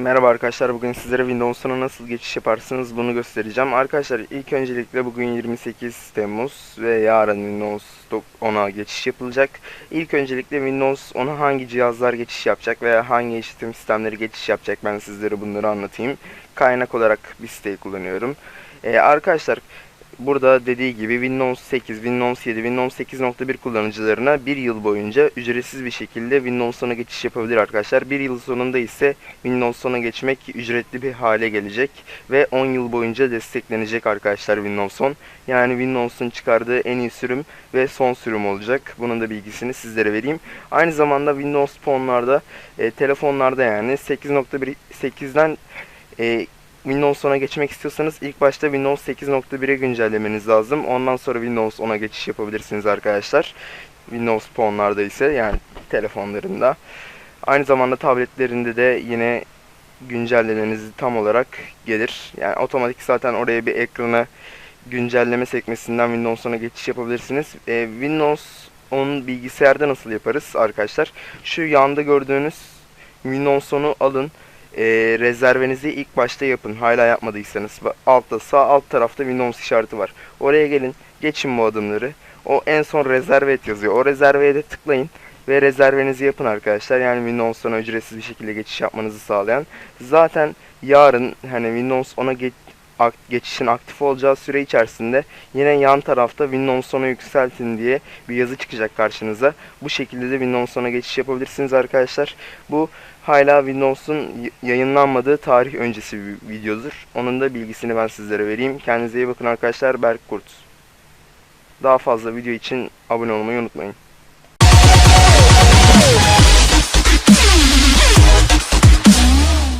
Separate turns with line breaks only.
Merhaba arkadaşlar bugün sizlere Windows'a nasıl geçiş yaparsınız bunu göstereceğim. Arkadaşlar ilk öncelikle bugün 28 Temmuz ve yarın Windows 10'a geçiş yapılacak. İlk öncelikle Windows 10'a hangi cihazlar geçiş yapacak veya hangi işletim sistemleri geçiş yapacak ben sizlere bunları anlatayım. Kaynak olarak bir siteyi kullanıyorum. Ee, arkadaşlar burada dediği gibi Windows 8, Windows 7, Windows 8.1 kullanıcılarına bir yıl boyunca ücretsiz bir şekilde Windows 10'a geçiş yapabilir arkadaşlar. Bir yıl sonunda ise Windows 10'a geçmek ücretli bir hale gelecek ve 10 yıl boyunca desteklenecek arkadaşlar Windows 10. Yani Windows'un çıkardığı en iyi sürüm ve son sürüm olacak. Bunun da bilgisini sizlere vereyim. Aynı zamanda Windows Phone'larda, e, telefonlarda yani 8.1 e, Windows 10'a geçmek istiyorsanız ilk başta Windows 8.1'e güncellemeniz lazım. Ondan sonra Windows 10'a geçiş yapabilirsiniz arkadaşlar. Windows Phone'larda ise yani telefonlarında. Aynı zamanda tabletlerinde de yine güncellemeniz tam olarak gelir. Yani otomatik zaten oraya bir ekrana güncelleme sekmesinden Windows 10'a geçiş yapabilirsiniz. Ee, Windows 10 bilgisayarda nasıl yaparız arkadaşlar? Şu yanda gördüğünüz Windows 10'u alın e, rezervenizi ilk başta yapın. Hala yapmadıysanız. Altta sağ alt tarafta Windows işareti var. Oraya gelin. Geçin bu adımları. O en son rezerve et yazıyor. O rezerveye de tıklayın. Ve rezervenizi yapın arkadaşlar. Yani Windows 10'a ücretsiz bir şekilde geçiş yapmanızı sağlayan. Zaten yarın hani Windows 10'a geç, geçişin aktif olacağı süre içerisinde yine yan tarafta Windows 10'a yükseltin diye bir yazı çıkacak karşınıza. Bu şekilde de Windows 10'a geçiş yapabilirsiniz arkadaşlar. Bu hala Windows'un yayınlanmadığı tarih öncesi bir videodur. Onun da bilgisini ben sizlere vereyim. Kendinize iyi bakın arkadaşlar. Berk Kurt. Daha fazla video için abone olmayı unutmayın.